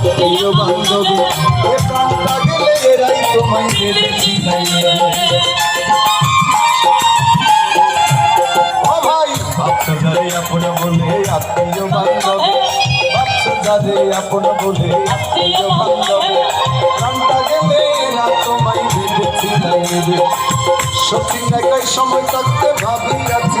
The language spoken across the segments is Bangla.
আত্মীয় বান্ধবী এ প্রাণটা গেলে এরাই তোমায় ভাই ভাবছ যারে আপন বলে আত্মীয় বান্ধবী ভাবছ যারে আপন বলে আত্মীয় বান্ধবী প্রাণটা গেলে এরা তোমায় দেবে চিনাইয়ে সত্যি সময় থাকতে ভাবি আছি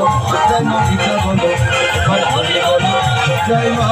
বলো জয় মা গীতা বলো হরে বলো জয় মা